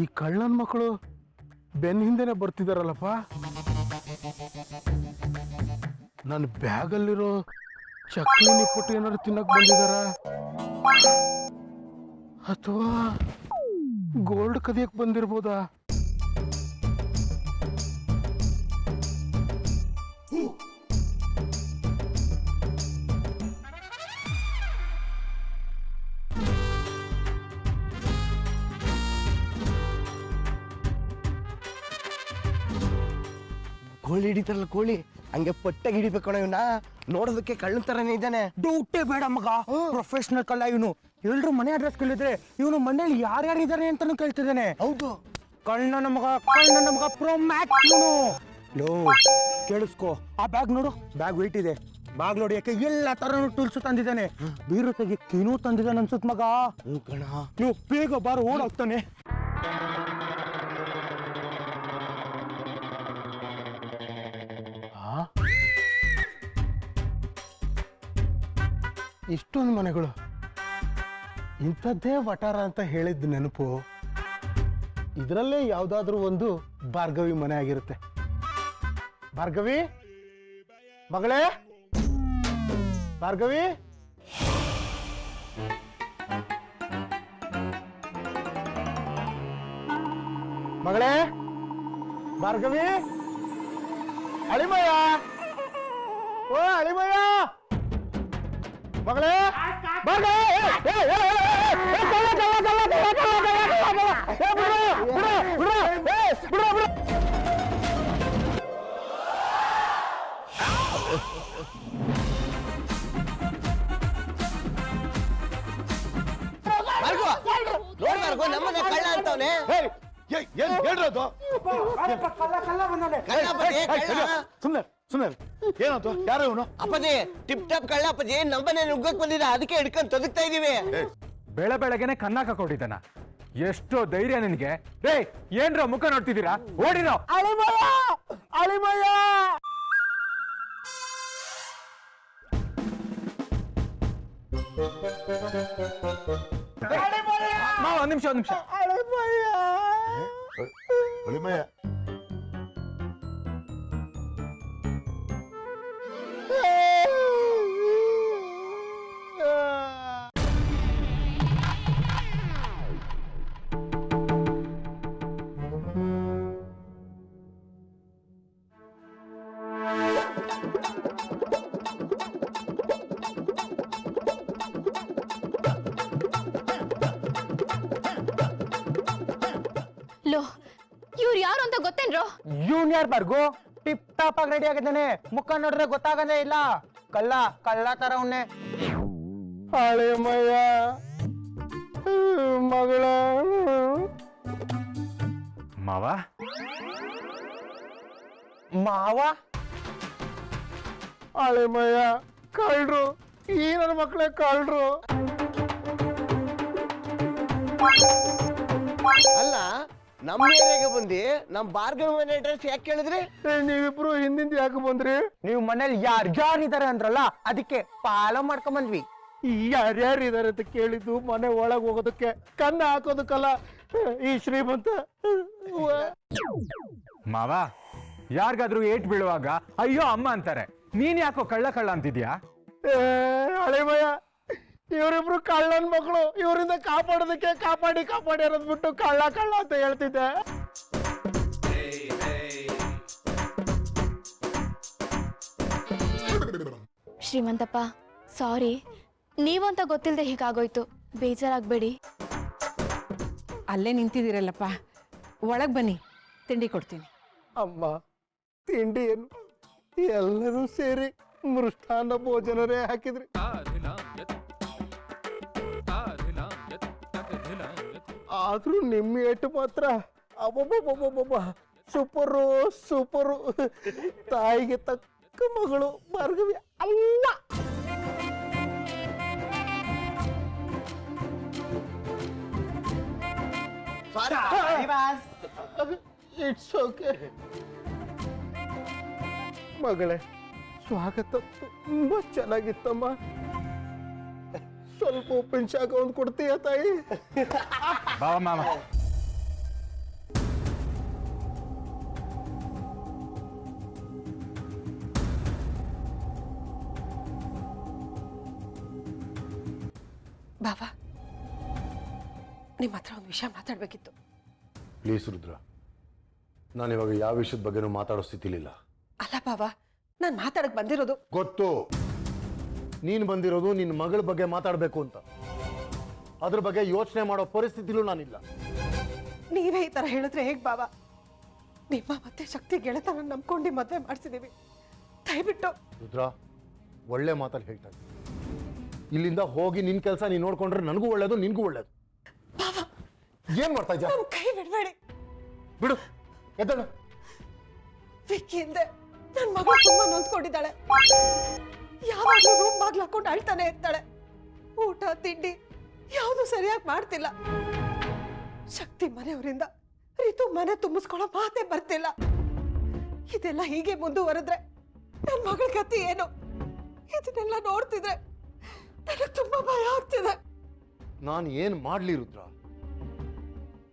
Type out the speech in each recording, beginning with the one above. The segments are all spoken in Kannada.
ಈ ಕಳ್ಳನ ಮಕ್ಕಳು ಬೆನ್ನ ಹಿಂದೆನೆ ಬರ್ತಿದಾರಲ್ಲಪ್ಪ. ನನ್ನ ಬ್ಯಾಗಲ್ಲಿರೋ ಚಕ್ಲಿ ನಿಪ್ಪಟ್ಟು ಏನಾದ್ರು ತಿನ್ನಕ್ ಬಂದಿದಾರ? ಅಥವಾ ಗೋಲ್ಡ್ ಕದಿಯಕ್ ಬಂದಿರ್ಬೋದಾ? ಕೋಳಿ ಹಿಡಿತಾರಲ್ಲ ಕೋಳಿ ಹಂಗೆ ಪಟ್ಟಾಗಿ ಹಿಡಿಬೇಕು ಇವನ. ನೋಡೋದಕ್ಕೆ ಕಳ್ಳನ ತರನೇ ಇದ್ದಾನೆ. ಡೌಟೇ ಬೇಡ ಮಗ. ಪ್ರೊಫೆಷನಲ್ ಕಲ್ಲ ಇವನು. ಎಲ್ರು ಮನೆ ಅಡ್ರೆಸ್ ಕೇಳಿದ್ರೆ ಇವನು ಮನೇಲಿ ಯಾರ್ಯಾರು ಇದ್ದಾರೆ ಅಂತಾನು ಕೇಳ್ತಿದ್ದಾನೆ. ಹೌದು. ಕಳ್ಳ ನಮಗ ಕಳ್ಳ ನಮಗ ಪ್ರೊ ಮ್ಯಾಕ್ಸ್ ಇವನು. ಲೋ ಕೇಳಿಸ್ಕೋ. ಆ ಬ್ಯಾಗ್ ನೋಡು. ಬ್ಯಾಗ್ ವೆಯ್ಟ್ ಇದೆ. ಬ್ಯಾಗ್ ಯಾಕೆ ಎಲ್ಲ ತರನು ಟೂಲ್ಸ್ ತಂದಿದ್ದಾನೆ. ಬೀರು ತೆಗಿಯಕ್ಕೇನೂ ತಂದಿದ್ದಾನೆ ಅನ್ಸುತ್ ಮಗ. ಕಣ. ನೀವು ಬೇಗ ಬಾರು ಓಡಾಗ್ತಾನೆ ಇಷ್ಟೊಂದು ಮನೆಗಳು. ಇಂಥದ್ದೇ ವಟಾರ ಅಂತ ಹೇಳಿದ್ದು ನೆನಪು ಇದರಲ್ಲೇ ಯಾವುದಾದ್ರೂ ಒಂದು ಭಾರ್ಗವಿ ಮನೆ ಆಗಿರುತ್ತೆ. ಭಾರ್ಗವಿ? ಮಗಳೇ? ಭಾರ್ಗವಿ? ಮಗಳೇ? ಭಾರ್ಗವಿ? ಅಳಿಮಯ್ಯ? ಓ, ಅಳಿಮಯ್ಯ! ಮಗಳೇ ಮಗ ಮಾರ್ಗೋ ನೋಡ್ ಮಾರ್ಗೋ ನಮ್ಮನೆ ಕಳ್ಳ ಅಂತವನೆ ಏನ್ ಹೇಳ್ರದು ಕಳ್ಳ ಅಪ್ಪಾಜಿ ಕಳ್ಳ ಸುಮ್ನೆ ಸುಮ್ನೆ ಏನಂತ? ಯಾರು ಇವನು? ಅಪ್ಪಾಜಿ ಟಿಪ್ ಟಾಪ್ ಕಳ್ಳ ಅಪ್ಪಾಜಿ ನಮ್ಮನೆ ನುಗ್ಗಕ್ ಬಂದಿದ್ದ ಅದಕ್ಕೆ ಹಿಡ್ಕೊಂಡ್ ತೊದಕ್ತಾ ಇದೀವಿ. ಬೆಳ ಬೆಳಗ್ಗೆನೆ ಕನ್ನಾಕ ಕೊಟ್ಟಿದ್ದಾನ ಎಷ್ಟು ಧೈರ್ಯ ನಿನ್ಗೆ. ರೇ ಏನ್ರ ಮುಖ ನೋಡ್ತಿದ್ದೀರಾ? ಓಡಿರೋ. ಅಳಿಮಯ್ಯ! ಅಳಿಮಯ್ಯ! ಮಾವ ಒಂದ್ ನಿಮಿಷ ಒಂದ್ ನಿಮಿಷ. ಅಳಿಮಯ್ಯ! ಲೋ ಜೂನಿಯರ್ ಬರ್ಗು ಟಿಪ್ ಟಾಪ್ ಆಗಿ ರೆಡಿ ಆಗಿದ್ದಾನೆ. ಮುಖ ನೋಡಿದ್ರೆ ಗೊತ್ತಾಗದೇ ಇಲ್ಲ. ಕಳ್ಳ ಕಳ್ಳ ತರ ಉಣ್ಣೆ ಮಯ್ಯ ಮಗಳ. ಮಾವ? ಮಾವ? ಅಳಿಮಯ್ಯ ಕಳ್ರು. ಈ ನನ್ನ ಮಕ್ಕಳೇ ಕಳ್ರು. ಅಲ್ಲ ನಮ್ಮ ಏರಿಯಾಗೆ ಬಂದು ನಮ್ಮ ಬಾರ್ಗನ್ ಮನೆ ಅಡ್ರೆಸ್ ಯಾಕೆ ಕೇಳಿದ್ರಿ? ನೀವಿಬ್ರು ಹಿಂದಿಂದ ಯಾಕೆ ಬಂದ್ರಿ? ನೀವು ಮನೇಲಿ ಯಾರ್ ಯಾರು ಇದಾರೆ ಅಂದ್ರಲ್ಲ ಅದಕ್ಕೆ ಪಾಲ ಮಾಡ್ಕೊಂಡ್ ಬಂದ್ವಿ. ಯಾರ್ಯಾರು ಇದಾರೆ ಅಂತ ಕೇಳಿದ್ದು ಮನೆ ಒಳಗ್ ಹೋಗೋದಕ್ಕೆ ಕನ್ನ ಹಾಕೋದಕ್ಕಲ್ಲ ಈ ಶ್ರೀಮಂತ. ಮಾವ ಯಾರಿಗಾದ್ರೂ ಏಟ್ ಬೀಳುವಾಗ ಅಯ್ಯೋ ಅಮ್ಮ ಅಂತಾರೆ. ನೀನ್ ಯಾಕೋ ಕಳ್ಳ ಕಳ್ಳ ಅಂತಿದ್ಯಾ? ಹಳೆ ಹಳೆಮಯ್ಯ ಇವರಿಬ್ರು ಕಳ್ಳನ್ ಮಕ್ಕಳು ಇವರಿಂದ ಕಾಪಾಡೋದಕ್ಕೆ ಕಾಪಾಡಿ ಕಾಪಾಡಿ ಅನ್ನೋದ್ ಬಿಟ್ಟು ಕಳ್ಳ ಕಳ್ಳ ಅಂತ ಹೇಳ್ತಿದ್ದೆ. ಶ್ರೀಮಂತಪ್ಪ ಸಾರಿ ನೀವಂತ ಅಂತ ಗೊತ್ತಿಲ್ಲದೆ ಹೀಗಾಗೋಯ್ತು. ಬೇಜಾರಾಗ್ಬೇಡಿ. ಅಲ್ಲೇ ನಿಂತಿದ್ದೀರಲ್ಲಪ್ಪ. ಒಳಗೆ ಬನ್ನಿ. ತಿಂಡಿ ಕೊಡ್ತೀನಿ. ಅಮ್ಮ ತಿಂಡಿ ಏನು? ಎಲ್ಲರೂ ಸೇರಿ ಮೃಷ್ಟಾನ್ನ ಭೋಜನರೇ ಹಾಕಿದ್ರಿ. ಆದ್ರೂ ನಿಮ್ಮ ಏಟು ಮಾತ್ರ? ಅಬ್ಬಬ್ಬಬ್ಬಬ್ಬಬ್ಬ. Super super. ತಾಯಿಗೆ ತಕ್ಕ ಮಗಳು ಭಾರ್ಗವಿ ಅಲ್ಲ ಇಟ್ಸ್ ಓಕೆ ಮಗಳೇ ಸ್ವಾಗತ ತುಂಬ ಚೆನ್ನಾಗಿತ್ತಮ್ಮ. ಸ್ವಲ್ಪ ಉಪ್ಪಿನ ಶಾಖ ಒಂದು ಕೊಡ್ತೀಯ ತಾಯಿ? ಬಾಬಾ ನಿಮ್ಮ ಹತ್ರ ಒಂದು ವಿಷಯ ಮಾತಾಡಬೇಕಿತ್ತು. ಪ್ಲೀಸ್ ರುದ್ರ ನಾನು ಇವಾಗ ಯಾವ ವಿಷಯದ ಬಗ್ಗೆನು ಮಾತಾಡೋ ಸ್ಥಿತಿಲಿಲ್ಲ. ಅಲ್ಲ ಬಾಬಾ ನಾನು ಮಾತಾಡಕ್ ಬಂದಿರೋದು. ಗೊತ್ತು. ನೀನು ಬಂದಿರೋದು ನಿನ್ನ ಮಗಳ ಬಗ್ಗೆ ಮಾತಾಡಬೇಕು ಅಂತ. ಅದ್ರ ಬಗ್ಗೆ ಯೋಚನೆ ಮಾಡೋ ಪರಿಸ್ಥಿತಿಲೂ ನಾನಿಲ್ಲ. ನೀವೇ ಈ ತರ ಹೇಳಿದ್ರೆ ಹೇಗ್ ಬಾಬಾ? ನಿಮ್ಮ ಮತ್ತೆ ಶಕ್ತಿ ಗೆಳೆತನ ನಂಬ್ಕೊಂಡು ಮದ್ವೆ ಮಾಡಿಸಿದೀವಿ. ದಯವಿಟ್ಟು. ರುದ್ರ ಒಳ್ಳೆ ಮಾತಲ್ಲಿ ಹೇಳ್ತಾ ಇದ್ದೀನಿ ಇಲ್ಲಿಂದ ಹೋಗಿ ನಿನ್ನ ಕೆಲಸ ನೀನು ನೋಡ್ಕೊಂಡ್ರೆ ನನಗೂ ಒಳ್ಳೇದು ನಿನಗೂ ಒಳ್ಳೇದು. ಬಾಬಾ. ಏನ್ ಮಾಡ್ತಾ ಇದ್ಯಾ? ಕೈ ಬಿಡ್ಬೇಡಿ. ಬಿಡು. ಎದ್ದಳು. ವಿಕ್ಕಿ ಹಿಂದೆ ನನ್ ಮಗಳು ತುಂಬಾ ನೊಂದ್ಕೊಂಡಿದ್ದಾಳೆ. ಯಾವಾಗ್ಲೂ ರೂಮ್ ಬಾಗ್ಲು ಹಾಕೊಂಡು ಅಳ್ತಾನೆ ಇರ್ತಾಳೆ. ಊಟ, ತಿಂಡಿ ಯಾವುದು ಸರಿಯಾಗಿ ಮಾಡ್ತಿಲ್ಲ. ಶಕ್ತಿ ಮನೆಯವರಿಂದ ರಿತು ಮನೆ ತುಂಬಿಸ್ಕೊಳ್ಳೋ ಮಾತೇ ಬರ್ತಿಲ್ಲ. ಇದೆಲ್ಲ ಹೀಗೆ ಮುಂದುವರೆದ್ರೆ ನನ್ನ ಮಗಳ ಗತಿ ಏನು? ಇದನ್ನೆಲ್ಲ ನೋಡ್ತಿದ್ರೆ ನನಗೆ ತುಂಬಾ ಭಯ ಆಗ್ತಿದೆ. ನಾನು ಏನು ಮಾಡಲಿ ರುದ್ರ?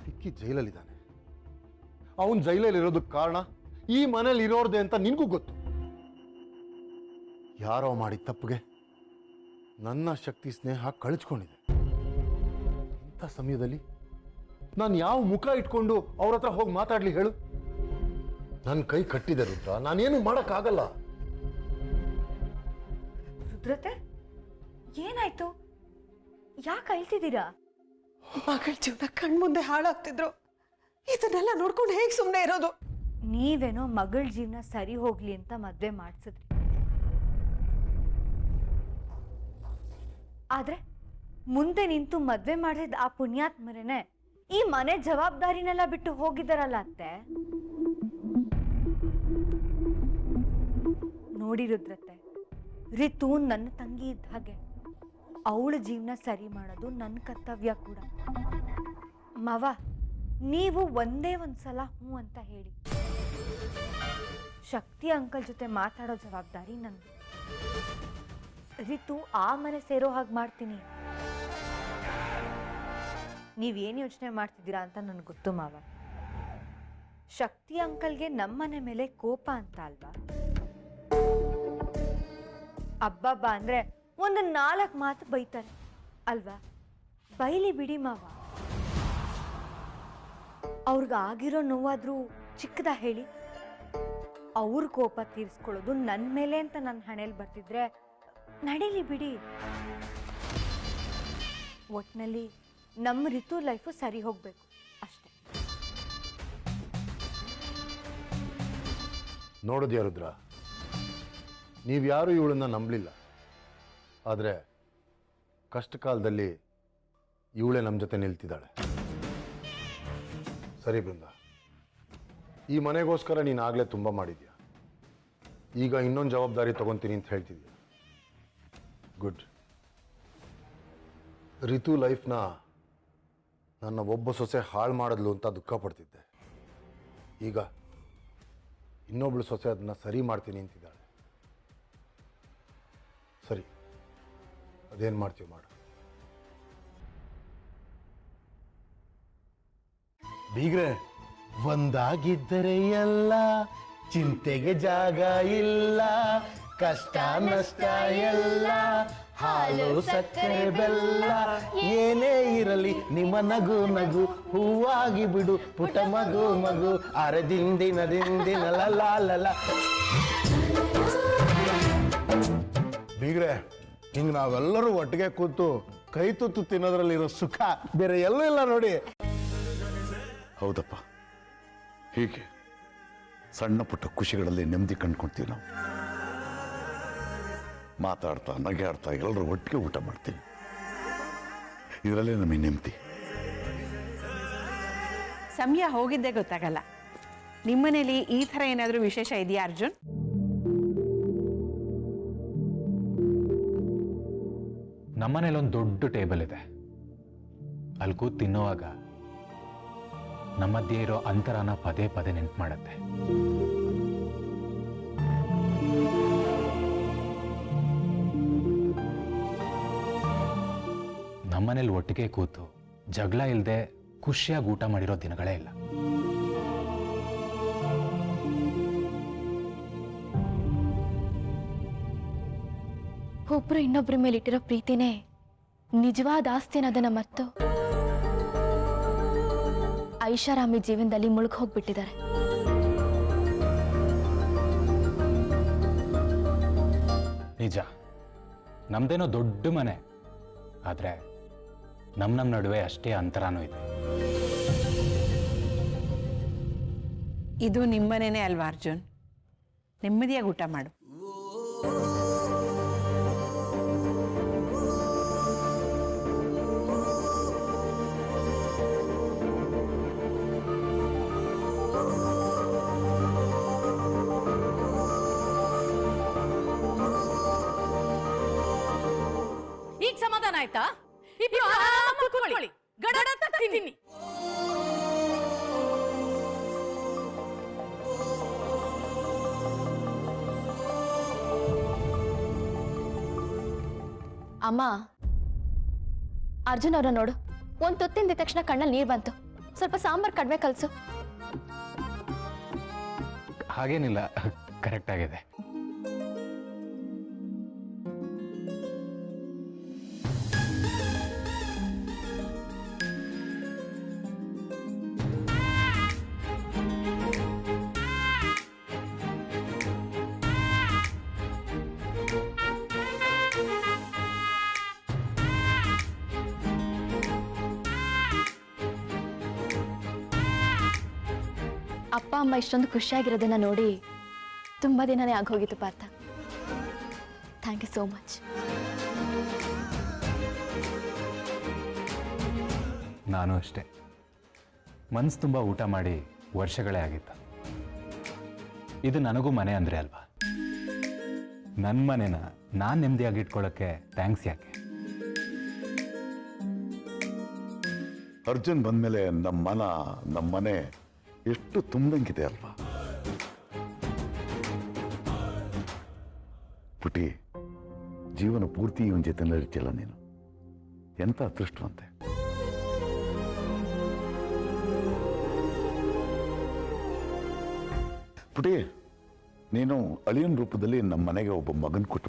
ಟಿಕ್ಕಿ ಜೈಲಲ್ಲಿದ್ದಾನೆ. ಅವನು ಜೈಲಲ್ಲಿ ಇರೋದಕ್ಕೆ ಕಾರಣ ಈ ಮನೇಲಿ ಇರೋರ್ದೆ ಅಂತ ನಿನಗೂ ಗೊತ್ತು. ಯಾರೋ ಮಾಡಿದ ತಪ್ಪಿಗೆ ನನ್ನ ಶಕ್ತಿ ಸ್ನೇಹ ಕಳಿಸ್ಕೊಂಡಿದೆ ಇಂಥ ಸಮಯದಲ್ಲಿ ನಾನು ಯಾವ ಮುಖ ಇಟ್ಕೊಂಡು ಅವ್ರ ಹತ್ರ ಹೋಗಿ ಮಾತಾಡ್ಲಿ ಹೇಳು. ನನ್ನ ಕೈ ಕಟ್ಟಿದೆ ರುದ್ರ ನಾನೇನು ಮಾಡೋಕ್ಕಾಗಲ್ಲ. ರುದ್ರತೆ ಏನಾಯ್ತು? ಯಾಕೆ ಅಳ್ತಿದ್ದೀರಾ? ಮಗಳ ಜೀವನ ಕಣ್ಮುಂದೆ ಹಾಳಾಗ್ತಿದ್ರು. ಇದನ್ನೆಲ್ಲ ನೋಡ್ಕೊಂಡು ಹೇಗೆ ಸುಮ್ಮನೆ ಇರೋದು? ನೀವೇನೋ ಮಗಳ ಜೀವನ ಸರಿ ಹೋಗ್ಲಿ ಅಂತ ಮದ್ವೆ ಮಾಡಿಸಿದ್ರಿ. ಆದ್ರೆ ಮುಂದೆ ನಿಂತು ಮದ್ವೆ ಮಾಡಿದ ಆ ಪುಣ್ಯಾತ್ಮರೇನೆ ಈ ಮನೆ ಜವಾಬ್ದಾರಿನೆಲ್ಲ ಬಿಟ್ಟು ಹೋಗಿದ್ದಾರಲ್ಲ ಅತ್ತೆ. ನೋಡಿ ರುದ್ರತೆ ರಿತು ನನ್ನ ತಂಗಿ ಇದ್ದ ಹಾಗೆ ಅವಳ ಜೀವನ ಸರಿ ಮಾಡೋದು ನನ್ನ ಕರ್ತವ್ಯ ಕೂಡ. ಮವ, ನೀವು ಒಂದೇ ಒಂದ್ಸಲ ಹ್ಞೂ ಅಂತ ಹೇಳಿ. ಶಕ್ತಿ ಅಂಕಲ್ ಜೊತೆ ಮಾತಾಡೋ ಜವಾಬ್ದಾರಿ ನಂದು. ರಿತು, ಆ ಮನೆ ಸೇರೋ ಹಾಗೆ ಮಾಡ್ತೀನಿ. ನೀವೇನು ಯೋಚನೆ ಮಾಡ್ತಿದ್ದೀರಾ ಅಂತ ನನಗೆ ಗೊತ್ತು ಮಾವ. ಶಕ್ತಿ ಅಂಕಲ್ಗೆ ನಮ್ಮನೆ ಮೇಲೆ ಕೋಪ ಅಂತ ಅಲ್ವಾ? ಅಬ್ಬಬ್ಬ ಅಂದ್ರೆ ಒಂದು ನಾಲ್ಕು ಮಾತು ಬೈತಾರೆ. ಅಲ್ವಾ? ಬೈಲಿ ಬಿಡಿ ಮಾವ. ಅವ್ರಿಗೆ ಆಗಿರೋ ನೋವಾದ್ರೂ ಚಿಕ್ಕದ ಹೇಳಿ. ಅವ್ರ ಕೋಪ ತೀರಿಸ್ಕೊಳ್ಳೋದು ನನ್ನ ಮೇಲೆ ಅಂತ ನನ್ನ ಹಣೆಯಲ್ಲಿ ಬರ್ತಿದ್ರೆ ನಡೀಲಿ ಬಿಡಿ. ಒಟ್ನಲ್ಲಿ ನಮ್ಮ ಋತು ಲೈಫು ಸರಿ ಹೋಗ್ಬೇಕು, ಅಷ್ಟೇ. ನೋಡಿದ್ಯಾ ರುದ್ರ? ನೀವ್ಯಾರೂ ಇವಳನ್ನ ನಂಬಲಿಲ್ಲ. ಆದರೆ ಕಷ್ಟ ಕಾಲದಲ್ಲಿ ಇವಳೇ ನಮ್ಮ ಜೊತೆ ನಿಲ್ತಿದ್ದಾಳೆ. ಸರಿ ಬೃಂದ, ಈ ಮನೆಗೋಸ್ಕರ ನೀನು ಆಗಲೇ ತುಂಬ ಮಾಡಿದ್ಯಾ? ಈಗ ಇನ್ನೊಂದು ಜವಾಬ್ದಾರಿ ತಗೊತೀನಿ ಅಂತ ಹೇಳ್ತಿದ್ಯಾ? ಗುಡ್ ರಿತು ಲೈಫ್ನ ನನ್ನ ಒಬ್ಬ ಸೊಸೆ ಹಾಳು ಮಾಡಿದ್ಲು ಅಂತ ದುಃಖ ಪಡ್ತಿದ್ದೆ. ಈಗ ಇನ್ನೊಬ್ಳು ಸೊಸೆ ಅದನ್ನ ಸರಿ ಮಾಡ್ತೀನಿ ಅಂತಿದ್ದಾಳೆ. ಸರಿ, ಅದೇನು ಮಾಡ್ತೀವಿ ಮಾಡು. ಬೀಗ್ರೆ ಒಂದಾಗಿದ್ದರೆ ಎಲ್ಲ ಚಿಂತೆಗೆ ಜಾಗ ಇಲ್ಲ ಕಷ್ಟ ನಷ್ಟ ಎಲ್ಲ ಹಾಲು ಸಕ್ಕರೆ ಬೆಲ್ಲ ಏನೇ ಇರಲಿ ನಿಮ್ಮ ನಗು ನಗು ಹೂವಾಗಿ ಬಿಡು ಪುಟ ಮಗು ಮಗು ಅರೆ ದಿಂದಿನ ದಿಂದಿನ ಲಲ ಬೀಗ್ರೆ ಹಿಂಗ್ ನಾವೆಲ್ಲರೂ ಒಟ್ಟಿಗೆ ಕೂತು ಕೈ ತುತ್ತು ತಿನ್ನೋದ್ರಲ್ಲಿರೋ ಸುಖ ಬೇರೆ ಎಲ್ಲೂ ಇಲ್ಲ ನೋಡಿ. ಹೌದಪ್ಪ. ಹೀಗೆ ಸಣ್ಣ ಪುಟ್ಟ ಖುಷಿಗಳಲ್ಲಿ ನೆಮ್ಮದಿ ಕಂಡ್ಕೊಳ್ತೀವಿ ನಾವು. ಮಾತಾಡ್ತಾ ನಗೆಯಾಡ್ತಾ ಎಲ್ಲರೂ ಒಟ್ಟಿಗೆ ಊಟ ಮಾಡ್ತೀವಿ. ಇದರಲ್ಲೇ ನಮಗೆ ನೆಮ್ಮದಿ. ಸಮಯ ಹೋಗಿದ್ದೇ ಗೊತ್ತಾಗಲ್ಲ. ನಿಮ್ಮನೇಲಿ ಈ ಥರ ಏನಾದರೂ ವಿಶೇಷ ಇದೆಯಾ ಅರ್ಜುನ್? ನಮ್ಮನೇಲಿ ಒಂದು ದೊಡ್ಡ ಟೇಬಲ್ ಇದೆ. ಅಲ್ಲಿ ಕೂತ್ ತಿನ್ನುವಾಗ ನಮ್ಮ ಮಧ್ಯೆ ಇರೋ ಅಂತರನ ಪದೇ ಪದೇ ನೆನ್ಪು ಮಾಡತ್ತೆ. ನಮ್ಮನೇಲಿ ಒಟ್ಟಿಗೆ ಕೂತು ಜಗಳ ಇಲ್ಲದೆ ಖುಷಿಯಾಗಿ ಊಟ ಮಾಡಿರೋ ದಿನಗಳೇ ಇಲ್ಲ. ಒಬ್ರು ಇನ್ನೊಬ್ಬರ ಮೇಲೆ ಇಟ್ಟಿರೋ ಪ್ರೀತಿನೇ ನಿಜವಾದ ಆಸ್ತಿ ಅನ್ನೋದನ್ನ ಮತ್ತು ಐಷಾರಾಮಿ ಜೀವನದಲ್ಲಿ ಮುಳುಗ್ ಹೋಗ್ಬಿಟ್ಟಿದ್ದಾರೆ. ನಿಜ. ನಮ್ದೇನೋ ದೊಡ್ಡ ಮನೆ. ಆದರೆ ನಮ್ಮ ನಮ್ಮ ನಡುವೆ ಅಷ್ಟೇ ಅಂತರನೂ ಇದೆ. ಇದು ನಿಮ್ಮನೇನೆ ಅಲ್ವಾ ಅರ್ಜುನ್? ನೆಮ್ಮದಿಯಾಗಿ ಊಟ ಮಾಡು. ಈಗ ಸಮಾಧಾನ ಆಯ್ತಾ? ಕೂತ್ಕೊಳ್ಳಿ ಗಡ ತಿನ್ನಿ ಅಮ್ಮ ಅರ್ಜುನ್ ಅವ್ರ ನೋಡು. ಒಂದ್ ತುತ್ತಿಂದ ತಕ್ಷಣ ಕಣ್ಣಲ್ಲಿ ನೀರ್ ಬಂತು. ಸ್ವಲ್ಪ ಸಾಂಬಾರ್ ಕಡಿಮೆ ಕಲ್ಸು. ಹಾಗೇನಿಲ್ಲ ಕರೆಕ್ಟ್ ಆಗಿದೆ. ಅಮ್ಮ ಇಷ್ಟೊಂದು ಖುಷಿಯಾಗಿರೋದನ್ನ ನೋಡಿ ತುಂಬಾ ದಿನನೇ ಆಗೋಗಿತ್ತು Partha. Thank you so much ನಾನು ಅಷ್ಟೇ. ಮನ್ಸು ತುಂಬ ಊಟ ಮಾಡಿ ವರ್ಷಗಳೇ ಆಗಿತ್ತು. ಇದು ನನಗೂ ಮನೆ ಅಂದರೆ ಅಲ್ವಾ? ನನ್ನ ಮನೇನ ನಾನು ನೆಮ್ಮದಿಯಾಗಿ ಇಟ್ಕೊಳ್ಳೋಕ್ಕೆ ಥ್ಯಾಂಕ್ಸ್ ಯಾಕೆ? ಅರ್ಜುನ್ ಬಂದ್ಮೇಲೆ ನಮ್ಮ ಮನ ನಮ್ಮ ಮನೆ ಎಷ್ಟು ತುಂಬಂಗಿದೆ ಅಲ್ವಾ? ಪುಟಿ ಜೀವನ ಪೂರ್ತಿ ಇವನ ಜೊತೆ ನಡೀತಿಲ್ಲ ನೀನು? ಎಂತ ಅದೃಷ್ಟವಂತೆ? ಪುಟಿ ನೀನು ಅಳಿಯನ್ ರೂಪದಲ್ಲಿ ನಮ್ಮ ಮನೆಗೆ ಒಬ್ಬ ಮಗನ್ ಕೊಟ್ಟು